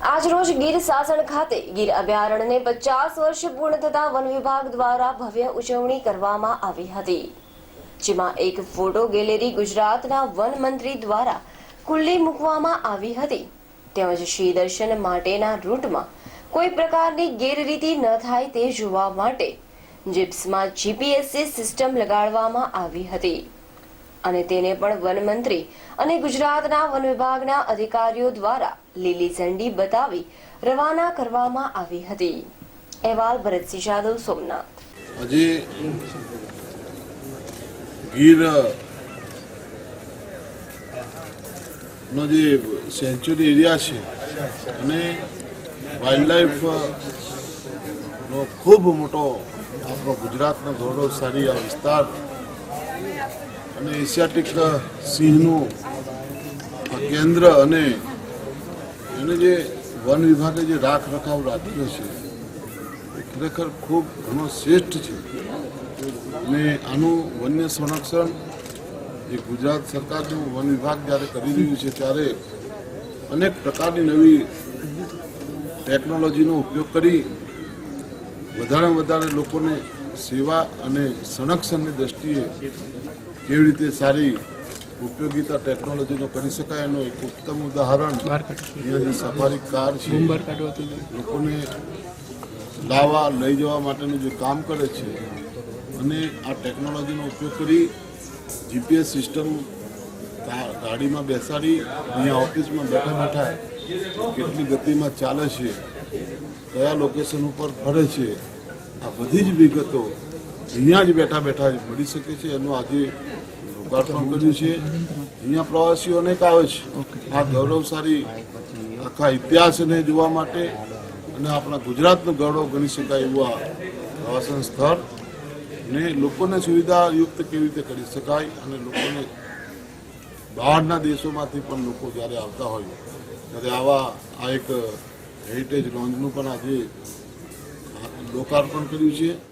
આજરોજ ગીર સાસણ ખાતે ગીર અભયારણ્યને પચાસ વર્ષ પૂર્ણ થતા વન વિભાગ દ્વારા ભવ્ય ઉજવણી કરવામાં આવી હતી, જેમાં એક ફોટો ગેલેરી ગુજરાતના વન મંત્રી દ્વારા ખુલ્લી મૂકવામાં આવી હતી. તેમજ શ્રી દર્શન માટેના રૂટમાં કોઈ પ્રકારની ગેરરીતિ ન થાય તે જોવા માટે જીપ્સમાં જીપીએસસી સિસ્ટમ લગાડવામાં આવી હતી. અને તેને પણ વન મંત્રી અને ગુજરાતના વન વિભાગના અધિકારીઓ દ્વારા લીલી ઝંડી બતાવી રવાના કરવામાં આવી હતી. અહેવાલ ભરતસિંહ જાદવ, સોમનાથ. આજે ગીર નો જે સેન્ચુરી એરિયા છે અને વાઇલ્ડલાઇફ નો ખૂબ મોટો આપણો ગુજરાતનો ગૌરવશાળી આ વિસ્તાર અને એશિયાટિક સિંહનું કેન્દ્ર અને એને જે વન વિભાગે જે રાખ રખાવ રાખ્યો છે, એ ખરેખર ખૂબ ઘણો શ્રેષ્ઠ છે. અને આનું વન્ય સંરક્ષણ જે ગુજરાત સરકારનું વન વિભાગ જ્યારે કરી રહ્યું છે ત્યારે અનેક પ્રકારની નવી ટેકનોલોજીનો ઉપયોગ કરી વધારે વધારે લોકોને સેવા અને સંરક્ષણની દ્રષ્ટિએ કેવી રીતે સારી ઉપયોગિતા ટેકનોલોજીનો કરી શકાય એનું એક ઉત્તમ ઉદાહરણ સફારી કાર છે. લોકોને લાવવા લઈ જવા માટેનું જે કામ કરે છે અને આ ટેકનોલોજીનો ઉપયોગ કરી જીપીએસ સિસ્ટમ ગાડીમાં બેસાડી અહીંયા ઓફિસમાં બેઠા બેઠા કેટલી ગતિમાં ચાલે છે કયા લોકેશન ઉપર ફરે છે આ બધી જ વિગતો અહીંયા જ બેઠા બેઠા મળી શકે છે. એનું આજે લોકાર્પણ કર્યું છે. અહીંયા પ્રવાસીઓ અનેક આવે છે. આ ગૌરવશાળી આખા ઇતિહાસને જોવા માટે અને આપણા ગુજરાતનું ગૌરવ ગણી શકાય એવું આ પ્રવાસન સ્થળ ને લોકોને સુવિધાયુક્ત કેવી રીતે કરી શકાય અને લોકોને બહારના દેશોમાંથી પણ લોકો જ્યારે આવતા હોય, ત્યારે આવા આ એક હેરિટેજ લોન્જનું પણ આજે લોકાર્પણ કર્યું છે.